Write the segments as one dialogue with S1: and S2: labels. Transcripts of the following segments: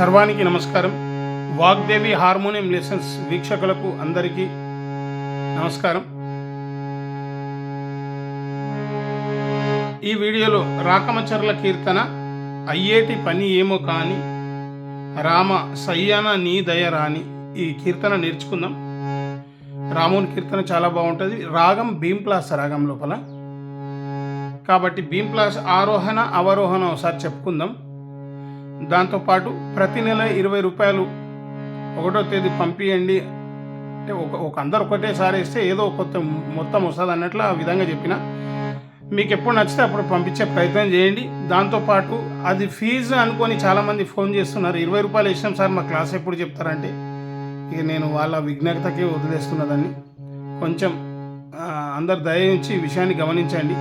S1: సర్వానికి నమస్కారం. Vagdevi harmonium lessons వీక్షకులకు అందరికీ నమస్కారం. ఈ వీడియోలో రాకమచర్ల కీర్తన అయ్యేటి పని ఏమో కాని రామ సయ్యాన నీ దయ రాని ఈ కీర్తన నేర్చుకుందాం. రాముని కీర్తన చాలా బాగుంటుంది. రాగం భీంప్లాస్ రాగం లోపల. కాబట్టి భీంప్లాస్ ఆరోహణ అవరోహణ ఒకసారి చెప్పుకుందాం. దాంతోపాటు ప్రతి నెల ఇరవై రూపాయలు ఒకటో తేదీ పంపియండి. అంటే ఒక ఒక అందరు ఒకటేసారి ఇస్తే ఏదో కొత్త మొత్తం వస్తుంది అన్నట్లు ఆ విధంగా చెప్పిన. మీకు ఎప్పుడు నచ్చితే అప్పుడు పంపించే ప్రయత్నం చేయండి. దాంతోపాటు అది ఫీజు అనుకొని చాలామంది ఫోన్ చేస్తున్నారు. ఇరవై రూపాయలు ఇచ్చినాం సార్ మా క్లాస్ ఎప్పుడు చెప్తారంటే. ఇక నేను వాళ్ళ విజ్ఞతకే వదిలేస్తున్నదాన్ని కొంచెం అందరు దయ ఉంచి విషయాన్ని గమనించండి.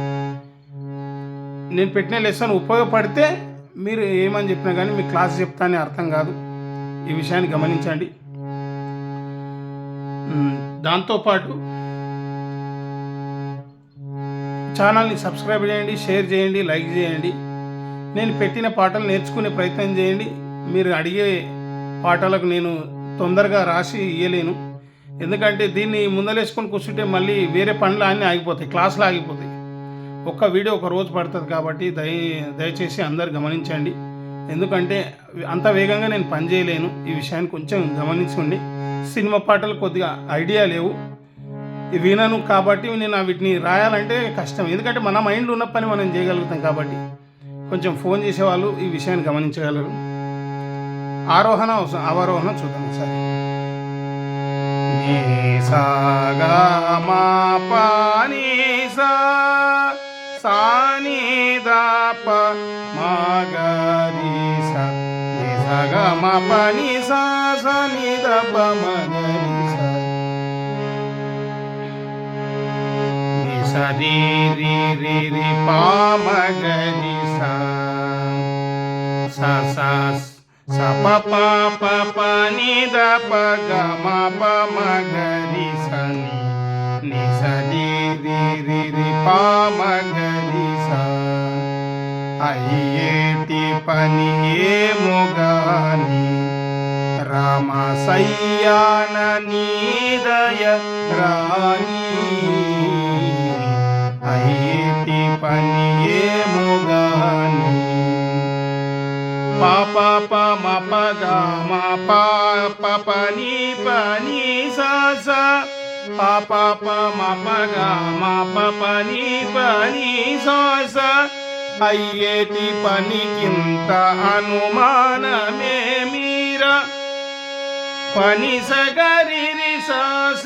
S1: నేను పెట్టిన లెసన్ ఉపయోగపడితే మీరు ఏమని చెప్పినా కానీ మీ క్లాస్ చెప్తానే అర్థం కాదు. ఈ విషయాన్ని గమనించండి. దాంతోపాటు ఛానల్ని సబ్స్క్రైబ్ చేయండి షేర్ చేయండి లైక్ చేయండి. నేను పెట్టిన పాటలు నేర్చుకునే ప్రయత్నం చేయండి. మీరు అడిగే పాటలకు నేను తొందరగా రాసి ఇయ్యలేను. ఎందుకంటే దీన్ని ముందలేసుకొని కూర్చుంటే మళ్ళీ వేరే పనులు అన్నీ ఆగిపోతాయి క్లాసులు ఆగిపోతాయి. ఒక్క వీడియో ఒక రోజు పడుతుంది కాబట్టి దయ దయచేసి అందరు గమనించండి. ఎందుకంటే అంత వేగంగా నేను పని చేయలేను. ఈ విషయాన్ని కొంచెం గమనించండి సినిమా పాటలు కొద్దిగా ఐడియా లేవు. వినను కాబట్టి నేను వీటిని రాయాలంటే కష్టం. ఎందుకంటే మన మైండ్లో ఉన్న పని మనం చేయగలుగుతాం కాబట్టి. కొంచెం ఫోన్ చేసేవాళ్ళు ఈ విషయాన్ని గమనించగలరు. ఆరోహణ అవసరం అవరోహణ చూద్దాం సార్ సాగా మా పానీ సా సా నీ దా ప మా గా రి సా నీ సా గా మా ప నీ సా సా నీ దా ప మా గా రి సా నీ సా రి రి రి రి పా మా గా రి సా సా సా స ప ప ప ప ని ద రి రి రి రి రి ప అయ్యేటి పని ఏముగాని రామ సయ్యాన నీదయ రాణి అయ్యేటి పని ఏముగాని పాప పమ మ మా పాప పని పని సా. పాప ప మ పని గ మ అయ్యేటి పనికింత అనుమానమే మీర పని సగరి సాస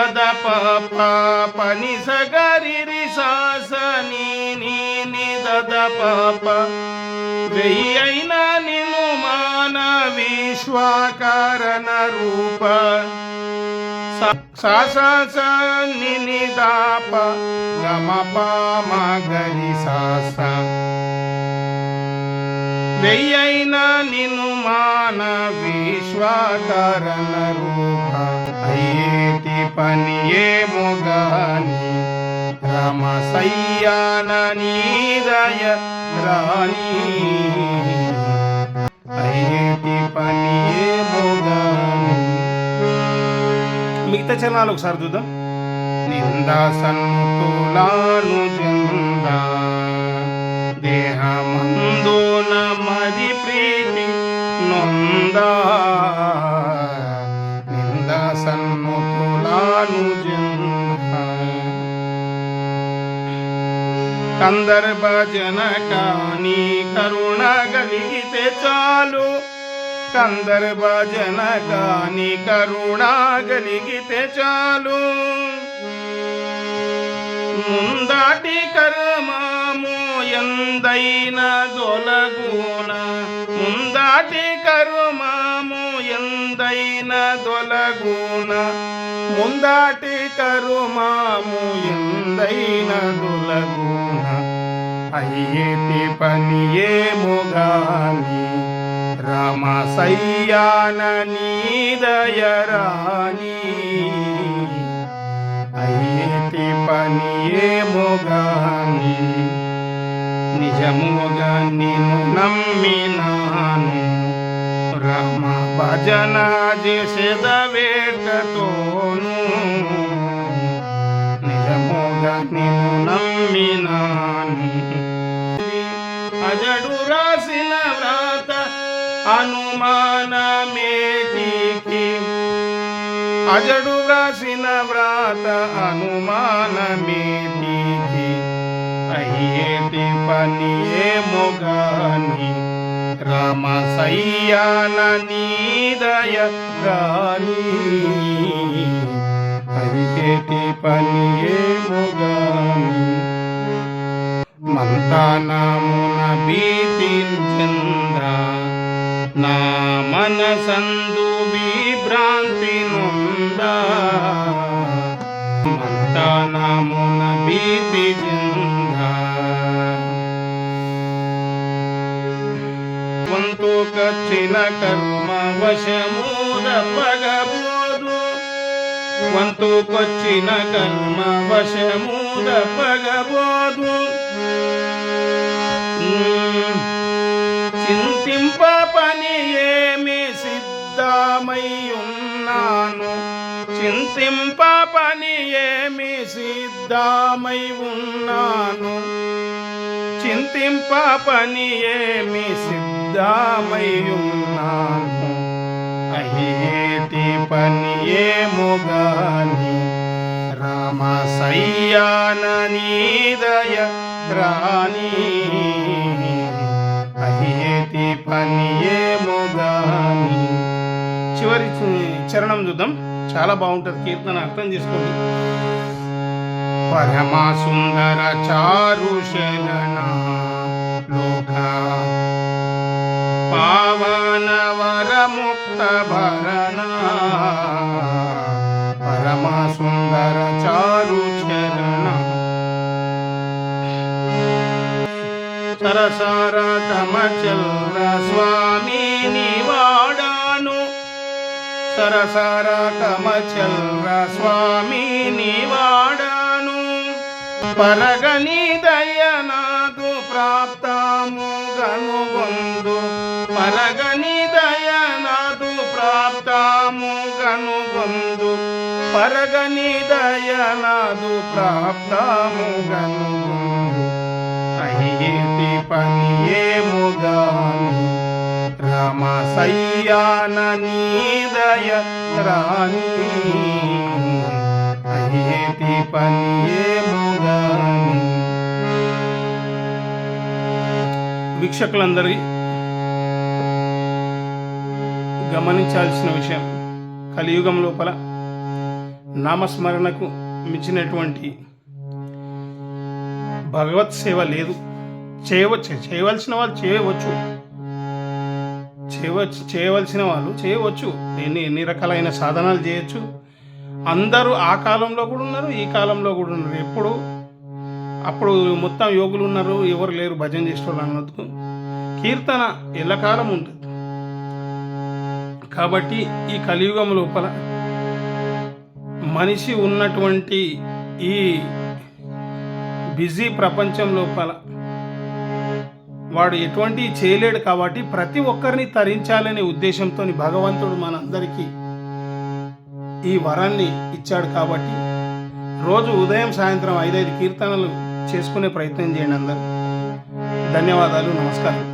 S1: నీ దద ప ప పని సగరి రి స స నీ నీ నీ దద ప ప వెయ్యి అయినా నిన్ను మాన విశ్వాకరణ రూప సా సా సా ని ని దా ప గ మ ప మ గ రి సా సా వెయ్యైనా నిన్ను మాన విశ్వాకరణ రూప అయ్యేటి పని ఏముగాని రమ నీదయ రాణి. అయ్యేటి పని ఏముగాని మిగతా చరణాలు ఒకసారి చూద్దాం. నింద సన్ముతులాను సందర్భ జనకాని కరుణ గలిగితే చాలు. కందర్భ జనకాని కరుణ గలిగితే చాలు. ముందాటి కర్మము ఎందైన దొలగున. ముందాటి కర్మము ఎందైన దొలగున. ముందాటి కరుమాము ఎందైన దొలగున. అయ్యేటి పని ఏముగాని రామ సయ్యాన నీదయ రాణి అయ్యేటి పని ఏముగాని నిజ నిజముగా నిన్ను నమ్మినాను. రామ భజన చేసేద వేటతోను నిజముగా నిన్ను నమ్మినాను. రాసిన వ్రాత అనుమానమేటికి అజడు వ్రాసిన వ్రాత అనుమానమేటికి అయ్యేటి పని ఏమోగాని రామ సయ్యాన నీదయ రాని అయ్యేటి పని ఏమోగాని మంతానమున భీతి చిందా వంతు కచ్చిన కర్మ వశమూద పగబోదు. వంతుకొచ్చిన కర్మ వశమూద పగబోదు. చింతింప పని ఏమి సిద్ధమై ఏమి సిద్ధమై ఉన్నాను? చింతింప పని ఏమి సిద్ధమై ఉన్నాను? అయ్యేటి పని ఏముగాని రామ సయ్యాన నీదయ రాణి. అయ్యేటి పని ఏముగాని చివరి చరణం చూద్దాం. చాలా బాగుంటుంది. కీర్తన అర్థం చేసుకోండి. పరమా సుందర చారు లోక? పావన వర ముక్త భరణ పరమా సుందర చారు చరణ సరసార కమచల్ర స్వామి సరసర కమచల్ర స్వామి నివాడాను. పరగని దయనాకు ప్రాప్తాము గనుగొందు. పరగని దయనాకు ప్రాప్తాము గనుగొందు. పరగని దయనాదు ప్రాప్తాము గనుగొందు అయ్యేటి పని ఏముగాను రామ నీదయ రాణి అయ్యేటి పని వీక్షకులందరి గమనించాల్సిన విషయం కలియుగం లోపల నామస్మరణకు మించినటువంటి భగవత్ సేవ లేదు. చేయవచ్చు చేయవలసిన వాళ్ళు చేయవచ్చు. చేయవచ్చు చేయవలసిన వాళ్ళు చేయవచ్చు. ఎన్ని ఎన్ని రకాలైన సాధనాలు చేయొచ్చు. అందరూ ఆ కాలంలో కూడా ఉన్నారు ఈ కాలంలో కూడా ఉన్నారు. ఎప్పుడు అప్పుడు మొత్తం యోగులు ఉన్నారు ఎవరు లేరు భజన చేసేవాళ్ళు అన్నందుకు కీర్తన ఎల్లకాలం ఉంటుంది. కాబట్టి ఈ కలియుగం లోపల మనిషి ఉన్నటువంటి ఈ బిజీ ప్రపంచం లోపల వాడు ఎటువంటి చేయలేడు కాబట్టి ప్రతి ఒక్కరిని తరించాలనే ఉద్దేశంతో భగవంతుడు మనందరికీ ఈ వరాన్ని ఇచ్చాడు కాబట్టి రోజు ఉదయం సాయంత్రం ఐదైదు కీర్తనలు చేసుకునే ప్రయత్నం చేయండి అందరూ. ధన్యవాదాలు నమస్కారం.